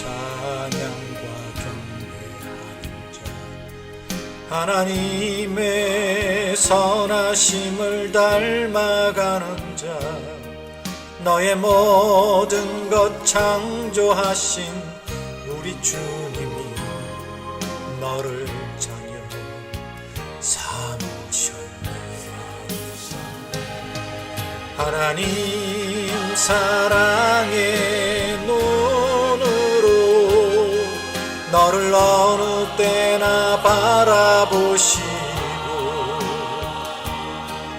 찬양과 경배하는 자. 하나님의 선하심을 닮아가는 자. 너의 모든 것 창조하신 우리 주님이 너를 자녀 삼으셨네. 하나님 사랑의 너를 어느 때나 바라보시고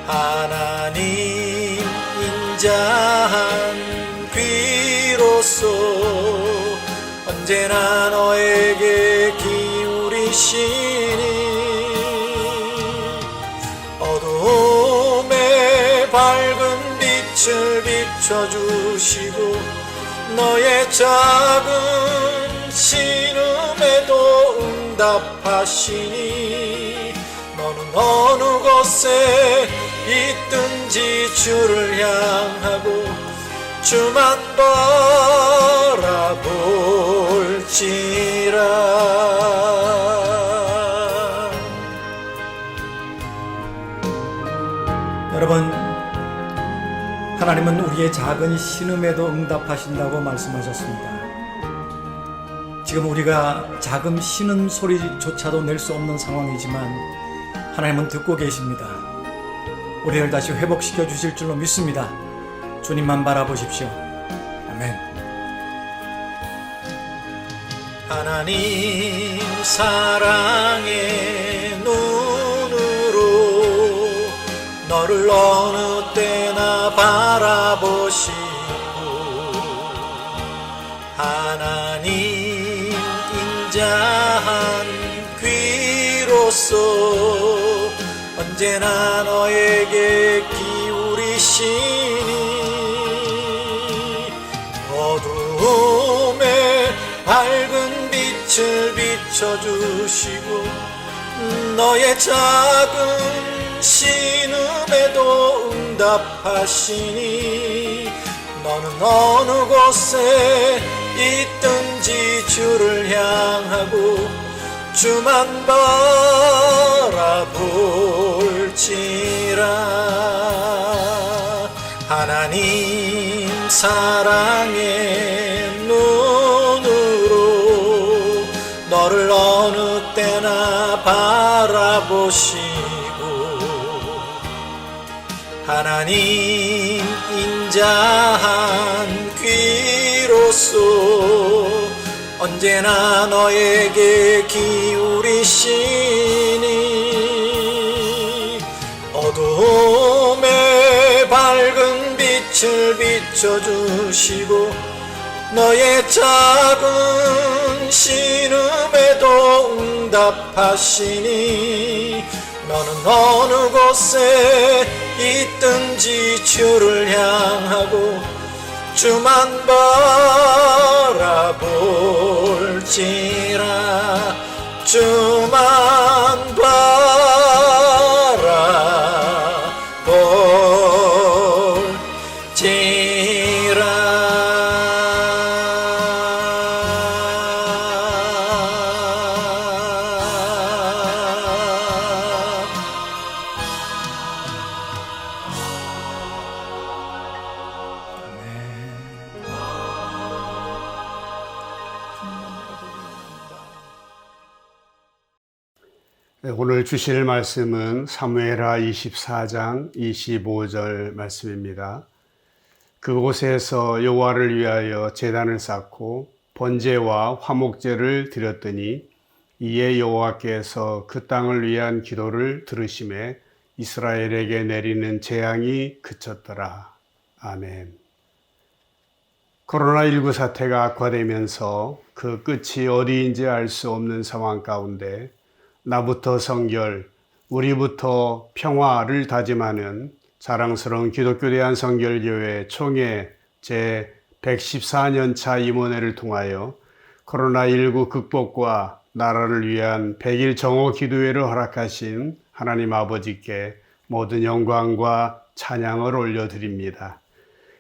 하나님 인자한 귀로서 언제나 너에게 기울이시니 어둠의 밝은 빛을 비춰주시고 너의 작은 신음에도 응답하시니 너는 어느 곳에 있든지 주를 향하고 주만 바라볼지라 여러분 하나님은 우리의 작은 신음에도 응답하신다고 말씀하셨습니다. 지금 우리가 작은 신음 소리조차도 낼 수 없는 상황이지만 하나님은 듣고 계십니다. 우리를 다시 회복시켜 주실 줄로 믿습니다. 주님만 바라보십시오. 아멘. 하나님 사랑의 눈으로 너를 어느 때나 바라보 언제나 너에게 기울이시니 어둠의 밝은 빛을 비춰주시고 너의 작은 신음에도 응답하시니 너는 어느 곳에 있든지 주를 향하고 주만 바라볼지라. 하나님 사랑의 눈으로 너를 어느 때나 바라보시고 하나님 인자한 귀로서 언제나 너에게 기울이시니 어둠의 밝은 빛을 비춰주시고 너의 작은 신음에도 응답하시니 너는 어느 곳에 있든지 주를 향하고 주만 바라볼지라. 주만 바라볼지라 주실 말씀은 사무엘하 24장 25절 말씀입니다. 그곳에서 여호와를 위하여 제단을 쌓고 번제와 화목제를 드렸더니 이에 여호와께서 그 땅을 위한 기도를 들으심에 이스라엘에게 내리는 재앙이 그쳤더라. 아멘. 코로나19 사태가 악화되면서 그 끝이 어디인지 알 수 없는 상황 가운데 나부터 성결, 우리부터 평화를 다짐하는 자랑스러운 기독교 대한 성결교회 총회 제 114년 차 임원회를 통하여 코로나19 극복과 나라를 위한 100일 정오 기도회를 허락하신 하나님 아버지께 모든 영광과 찬양을 올려드립니다.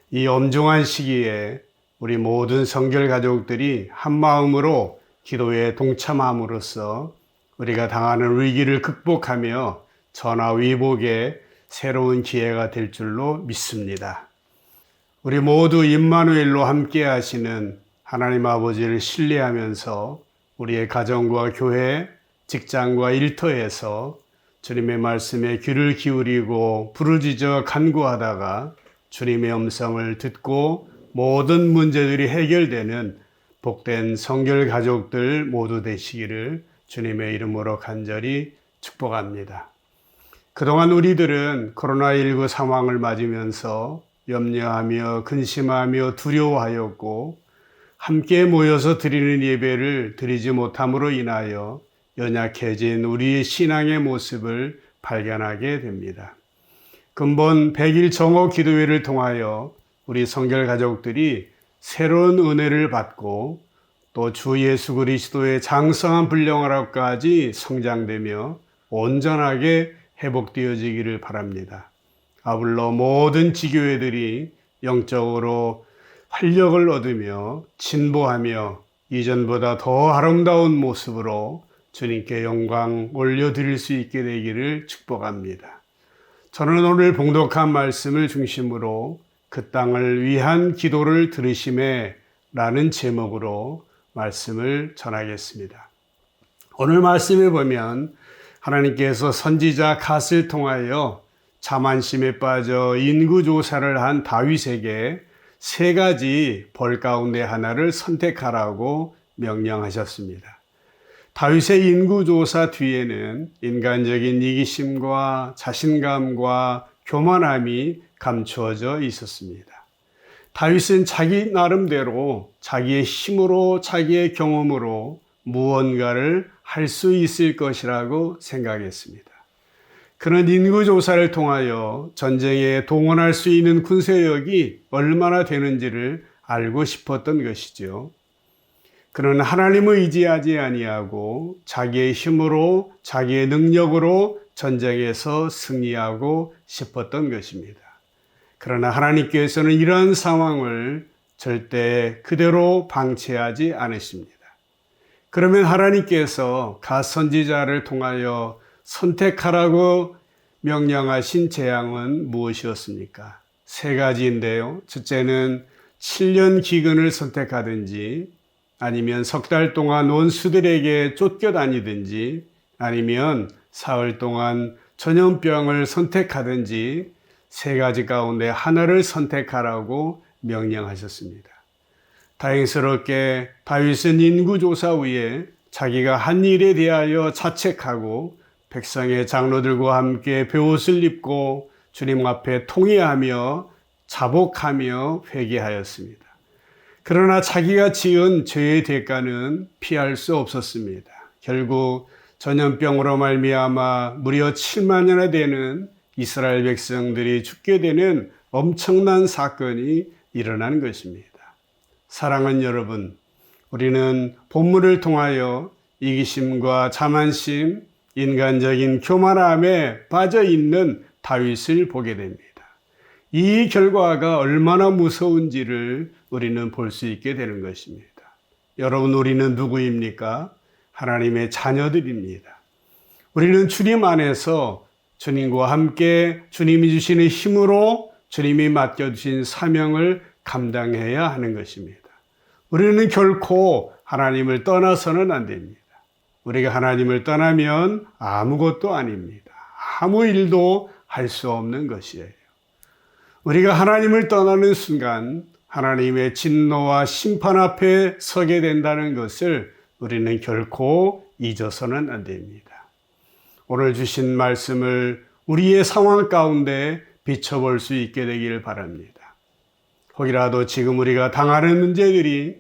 이 엄중한 시기에 우리 모든 성결 가족들이 한 마음으로 기도에 동참함으로써 우리가 당하는 위기를 극복하며 전화 위복의 새로운 기회가 될 줄로 믿습니다. 우리 모두 임마누엘로 함께 하시는 하나님 아버지를 신뢰하면서 우리의 가정과 교회, 직장과 일터에서 주님의 말씀에 귀를 기울이고 부르짖어 간구하다가 주님의 음성을 듣고 모든 문제들이 해결되는 복된 성결 가족들 모두 되시기를 주님의 이름으로 간절히 축복합니다. 그동안 우리들은 코로나19 상황을 맞으면서 염려하며 근심하며 두려워하였고 함께 모여서 드리는 예배를 드리지 못함으로 인하여 연약해진 우리의 신앙의 모습을 발견하게 됩니다. 근본 100일 정오 기도회를 통하여 우리 성결 가족들이 새로운 은혜를 받고 또 주 예수 그리스도의 장성한 분량하라까지 성장되며 온전하게 회복되어지기를 바랍니다. 아울러 모든 지교회들이 영적으로 활력을 얻으며 진보하며 이전보다 더 아름다운 모습으로 주님께 영광 올려드릴 수 있게 되기를 축복합니다. 저는 오늘 봉독한 말씀을 중심으로 그 땅을 위한 기도를 들으심에 라는 제목으로 말씀을 전하겠습니다. 오늘 말씀에 보면 하나님께서 선지자 갓을 통하여 자만심에 빠져 인구조사를 한 다윗에게 세 가지 벌 가운데 하나를 선택하라고 명령하셨습니다. 다윗의 인구조사 뒤에는 인간적인 이기심과 자신감과 교만함이 감추어져 있었습니다. 다윗은 자기 나름대로 자기의 힘으로 자기의 경험으로 무언가를 할 수 있을 것이라고 생각했습니다. 그는 인구조사를 통하여 전쟁에 동원할 수 있는 군세력이 얼마나 되는지를 알고 싶었던 것이죠. 그는 하나님을 의지하지 아니하고 자기의 힘으로 자기의 능력으로 전쟁에서 승리하고 싶었던 것입니다. 그러나 하나님께서는 이러한 상황을 절대 그대로 방치하지 않으십니다. 그러면 하나님께서 가 선지자를 통하여 선택하라고 명령하신 재앙은 무엇이었습니까? 세 가지인데요. 첫째는 7년 기근을 선택하든지 아니면 석 달 동안 원수들에게 쫓겨다니든지 아니면 사흘 동안 전염병을 선택하든지 세 가지 가운데 하나를 선택하라고 명령하셨습니다. 다행스럽게 다윗은 인구조사 후에 자기가 한 일에 대하여 자책하고 백성의 장로들과 함께 베옷을 입고 주님 앞에 통회하며 자복하며 회개하였습니다. 그러나 자기가 지은 죄의 대가는 피할 수 없었습니다. 결국 전염병으로 말미암아 무려 7만여나 되는 이스라엘 백성들이 죽게 되는 엄청난 사건이 일어난 것입니다. 사랑하는 여러분, 우리는 본문을 통하여 이기심과 자만심, 인간적인 교만함에 빠져 있는 다윗을 보게 됩니다. 이 결과가 얼마나 무서운지를 우리는 볼 수 있게 되는 것입니다. 여러분, 우리는 누구입니까? 하나님의 자녀들입니다. 우리는 주님 안에서 주님과 함께 주님이 주시는 힘으로 주님이 맡겨주신 사명을 감당해야 하는 것입니다. 우리는 결코 하나님을 떠나서는 안 됩니다. 우리가 하나님을 떠나면 아무것도 아닙니다. 아무 일도 할 수 없는 것이에요. 우리가 하나님을 떠나는 순간 하나님의 진노와 심판 앞에 서게 된다는 것을 우리는 결코 잊어서는 안 됩니다. 오늘 주신 말씀을 우리의 상황 가운데 비춰볼 수 있게 되기를 바랍니다. 혹이라도 지금 우리가 당하는 문제들이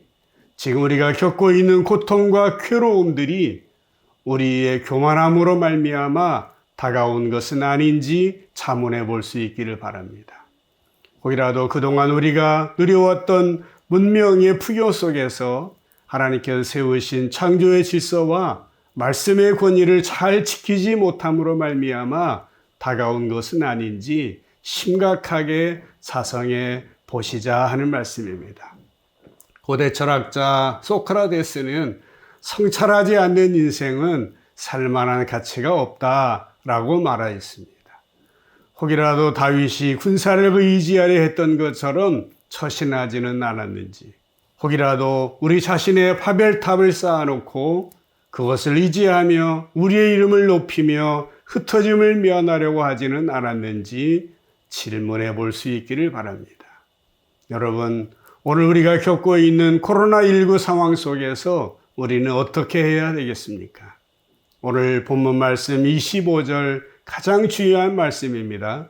지금 우리가 겪고 있는 고통과 괴로움들이 우리의 교만함으로 말미암아 다가온 것은 아닌지 자문해 볼 수 있기를 바랍니다. 혹이라도 그동안 우리가 누려왔던 문명의 풍요 속에서 하나님께서 세우신 창조의 질서와 말씀의 권위를 잘 지키지 못함으로 말미암아 다가온 것은 아닌지 심각하게 사성해 보시자 하는 말씀입니다. 고대 철학자 소크라테스는 성찰하지 않는 인생은 살만한 가치가 없다라고 말하였습니다. 혹이라도 다윗이 군사를 의지하려 했던 것처럼 처신하지는 않았는지, 혹이라도 우리 자신의 파벨탑을 쌓아놓고 그것을 의지하며 우리의 이름을 높이며 흩어짐을 면하려고 하지는 않았는지 질문해 볼 수 있기를 바랍니다. 여러분, 오늘 우리가 겪고 있는 코로나19 상황 속에서 우리는 어떻게 해야 되겠습니까? 오늘 본문 말씀 25절 가장 중요한 말씀입니다.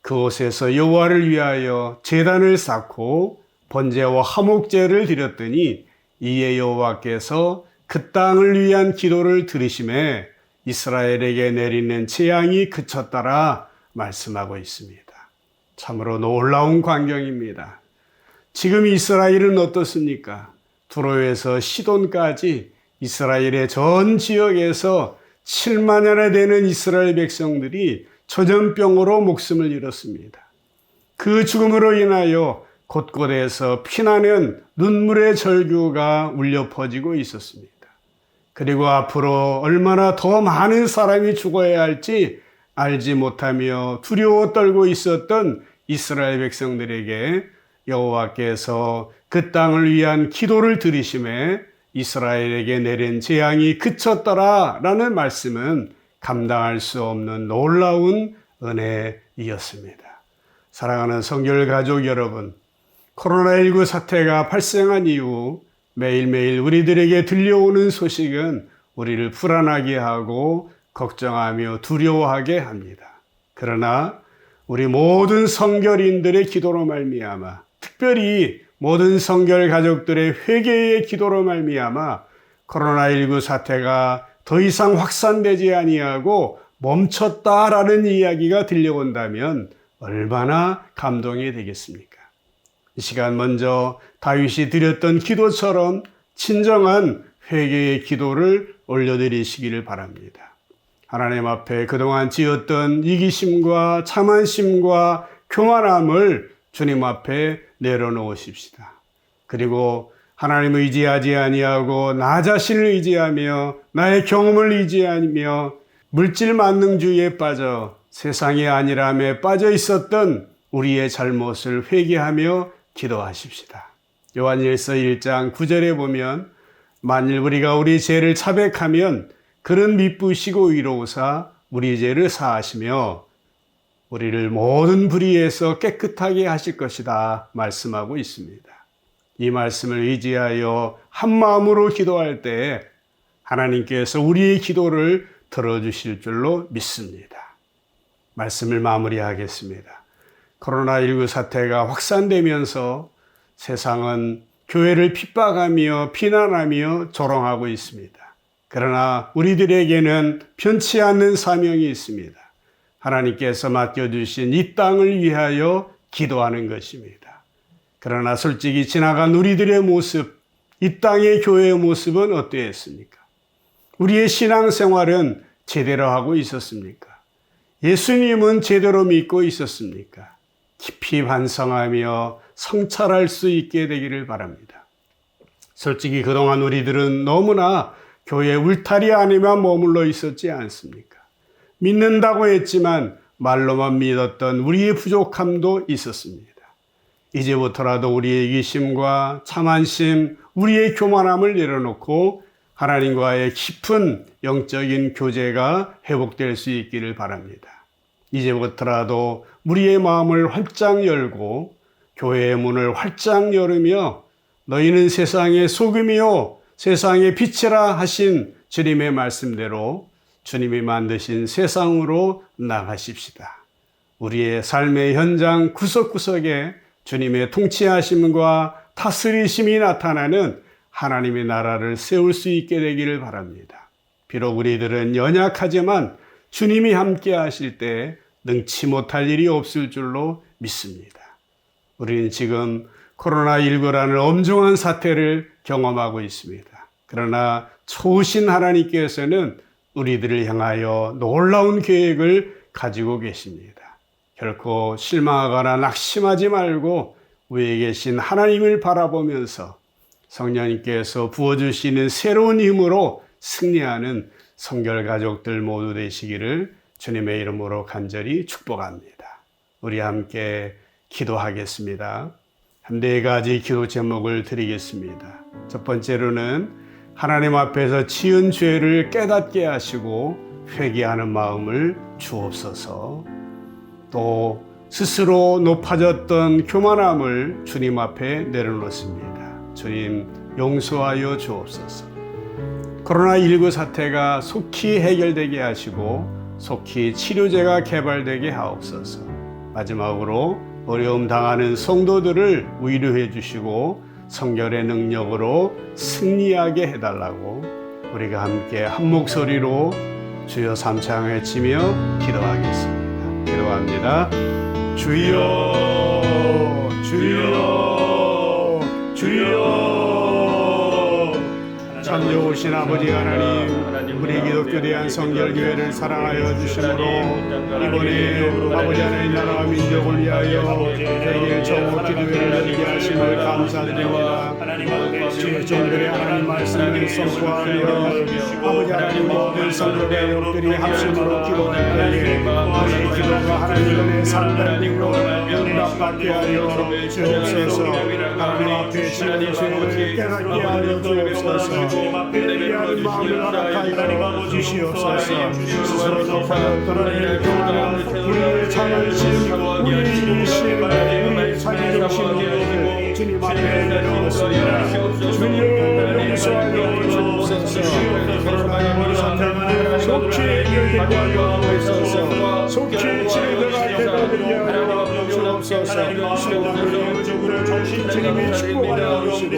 그곳에서 여호와를 위하여 제단을 쌓고 번제와 화목제를 드렸더니 이에 여호와께서 그 땅을 위한 기도를 들으심에 이스라엘에게 내리는 재앙이 그쳤더라 말씀하고 있습니다. 참으로 놀라운 광경입니다. 지금 이스라엘은 어떻습니까? 두로에서 시돈까지 이스라엘의 전 지역에서 7만여나 되는 이스라엘 백성들이 전염병으로 목숨을 잃었습니다. 그 죽음으로 인하여 곳곳에서 피나는 눈물의 절규가 울려 퍼지고 있었습니다. 그리고 앞으로 얼마나 더 많은 사람이 죽어야 할지 알지 못하며 두려워 떨고 있었던 이스라엘 백성들에게 여호와께서 그 땅을 위한 기도를 들으심에 이스라엘에게 내린 재앙이 그쳤더라라는 말씀은 감당할 수 없는 놀라운 은혜이었습니다. 사랑하는 성결 가족 여러분, 코로나19 사태가 발생한 이후 매일매일 우리들에게 들려오는 소식은 우리를 불안하게 하고 걱정하며 두려워하게 합니다. 그러나 우리 모든 성결인들의 기도로 말미암아 특별히 모든 성결 가족들의 회개의 기도로 말미암아 코로나19 사태가 더 이상 확산되지 아니하고 멈췄다라는 이야기가 들려온다면 얼마나 감동이 되겠습니까? 이 시간 먼저 다윗이 드렸던 기도처럼 친정한 회개의 기도를 올려드리시기를 바랍니다. 하나님 앞에 그동안 지었던 이기심과 참한심과 교만함을 주님 앞에 내려놓으십시다. 그리고 하나님 의지하지 아니하고 나 자신을 의지하며 나의 경험을 의지하며 물질 만능주의에 빠져 세상이 아니람에 빠져 있었던 우리의 잘못을 회개하며 기도하십시다. 요한일서 1장 9절에 보면 만일 우리가 우리 죄를 자백하면 그런 미쁘시고 위로우사 우리 죄를 사하시며 우리를 모든 불의에서 깨끗하게 하실 것이다 말씀하고 있습니다. 이 말씀을 의지하여 한 마음으로 기도할 때 하나님께서 우리의 기도를 들어주실 줄로 믿습니다. 말씀을 마무리하겠습니다. 코로나19 사태가 확산되면서 세상은 교회를 핍박하며 비난하며 조롱하고 있습니다. 그러나 우리들에게는 편치 않는 사명이 있습니다. 하나님께서 맡겨주신 이 땅을 위하여 기도하는 것입니다. 그러나 솔직히 지나간 우리들의 모습, 이 땅의 교회의 모습은 어떠했습니까? 우리의 신앙생활은 제대로 하고 있었습니까? 예수님은 제대로 믿고 있었습니까? 깊이 반성하며 성찰할 수 있게 되기를 바랍니다. 솔직히 그동안 우리들은 너무나 교회 울타리 안에만 머물러 있었지 않습니까? 믿는다고 했지만 말로만 믿었던 우리의 부족함도 있었습니다. 이제부터라도 우리의 이기심과 참한심, 우리의 교만함을 내려놓고 하나님과의 깊은 영적인 교제가 회복될 수 있기를 바랍니다. 이제부터라도 우리의 마음을 활짝 열고 교회의 문을 활짝 열으며 너희는 세상의 소금이요 세상의 빛이라 하신 주님의 말씀대로 주님이 만드신 세상으로 나가십시다. 우리의 삶의 현장 구석구석에 주님의 통치하심과 다스리심이 나타나는 하나님의 나라를 세울 수 있게 되기를 바랍니다. 비록 우리들은 연약하지만 주님이 함께 하실 때 능치 못할 일이 없을 줄로 믿습니다. 우리는 지금 코로나19라는 엄중한 사태를 경험하고 있습니다. 그러나 초우신 하나님께서는 우리들을 향하여 놀라운 계획을 가지고 계십니다. 결코 실망하거나 낙심하지 말고 위에 계신 하나님을 바라보면서 성령님께서 부어주시는 새로운 힘으로 승리하는 성결 가족들 모두 되시기를 주님의 이름으로 간절히 축복합니다. 우리 함께 기도하겠습니다. 한네 가지 기도 제목을 드리겠습니다. 첫 번째로는 하나님 앞에서 지은 죄를 깨닫게 하시고 회개하는 마음을 주옵소서. 또 스스로 높아졌던 교만함을 주님 앞에 내려놓습니다. 주님 용서하여 주옵소서. 코로나19 사태가 속히 해결되게 하시고 속히 치료제가 개발되게 하옵소서. 마지막으로 어려움 당하는 성도들을 위로해 주시고 성결의 능력으로 승리하게 해달라고 우리가 함께 한 목소리로 주여 삼창 외치며 기도하겠습니다. 기도합니다. 주여, 주여, 주여. 참여오신 아버지 하나님, 우리 기독교 대한 성결교회를 사랑하여 주심으로 이번에 아버지 하나님 나라와 민족을 위하여 대길 정오 기도회를 열리게 하심을 감사드립니다. 종들의 하나님 말씀을 선포하며 아버지 모든 성도의 영들이 합심으로 기도할 때에 우리 기도가 하나님 은혜 상달되고 응답받게 하여 주옵소서 하나님 앞에 죄를 깨닫게 하여 주옵소서. 회개하는 마음을 허락하여 주시옵소서. 스스로 높아졌던 교만함 우리의 자존심 우리의 인심 우리의 자기 중심을 주님 앞에 내려놓습니다 주여 용서하여 주옵소서 코로나19 사태가 속히 해결되게 하여 주옵소서 속히 되게 하 영적으로 주님이 축복하여 주시고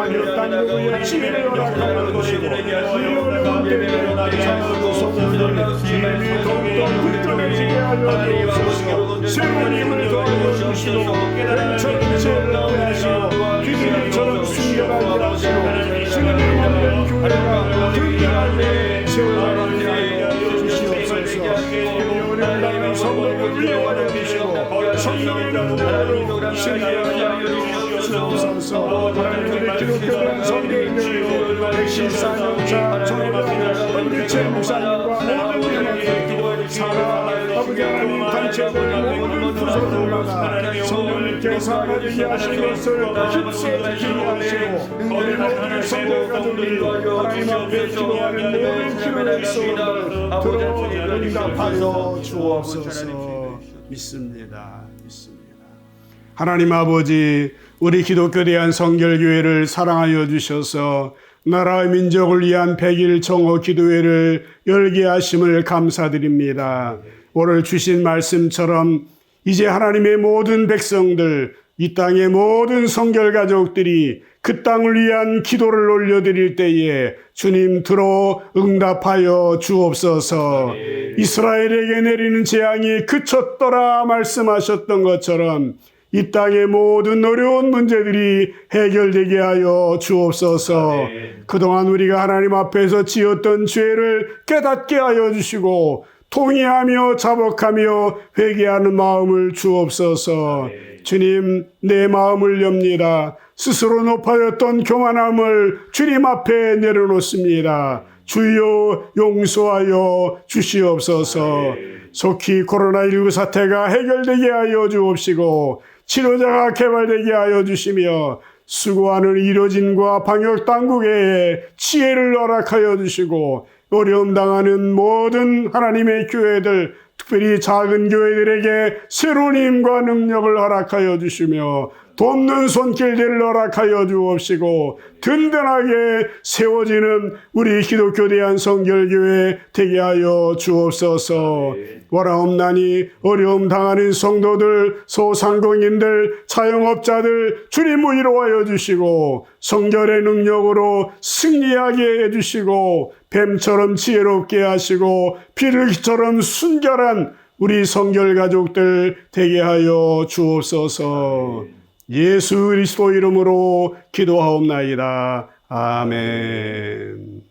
아니요 땅국의 치료를 허락하여 주시고 이 어려운 때에 참고 성도들 주님이 더욱더 굳건해지게 하여 주옵소서 새로운 힘을 더하여 주시고 죄를 하시고 귀신처럼 순결하게 하시고 주님의 원된 교회가 등장하게 세워나가게 위로하여 주시고 성령의 능력으로 승리하게 하여 주옵소서. 하나님의 기독교는 성도인들로 백신사명자 전도자 은비체 목사님과 모든 영혼들 사랑 아버지 하나님 단체들 모든 구성들마다 성령님께서 아버지 하신 것을 힘써 기도하시고 우리 모든 성도 가족이 하나님 앞에 기도하는 모든 기도의 소원을 들어 응답하여 주옵소서 믿습니다 믿습니다 하나님 아버지, 우리 기독교 대한 성결교회를 사랑하여 주셔서 나라와 민족을 위한 백일 정오 기도회를 열게 하심을 감사드립니다. 오늘 주신 말씀처럼 이제 하나님의 모든 백성들, 이 땅의 모든 성결 가족들이 그 땅을 위한 기도를 올려드릴 때에 주님 들어 응답하여 주옵소서. 이스라엘에게 내리는 재앙이 그쳤더라 말씀하셨던 것처럼 이 땅의 모든 어려운 문제들이 해결되게 하여 주옵소서. 그동안 우리가 하나님 앞에서 지었던 죄를 깨닫게 하여 주시고 통회하며 자복하며 회개하는 마음을 주옵소서. 주님, 내 마음을 엽니다. 스스로 높아졌던 교만함을 주님 앞에 내려놓습니다. 주여 용서하여 주시옵소서. 속히 코로나19 사태가 해결되게 하여 주옵시고 치료자가 개발되게 하여 주시며 수고하는 의료진과 방역 당국에 지혜를 허락하여 주시고 어려움 당하는 모든 하나님의 교회들 특별히 작은 교회들에게 새로운 힘과 능력을 허락하여 주시며 돕는 손길들을 허락하여 주옵시고 든든하게 세워지는 우리 기독교 대한 성결교회 되게 하여 주옵소서 원하옵나니 어려움 당하는 성도들 소상공인들 자영업자들 주님 위로하여 주시고 성결의 능력으로 승리하게 해주시고 뱀처럼 지혜롭게 하시고 비둘기처럼 순결한 우리 성결 가족들 되게 하여 주옵소서. 예수 그리스도 이름으로 기도하옵나이다. 아멘.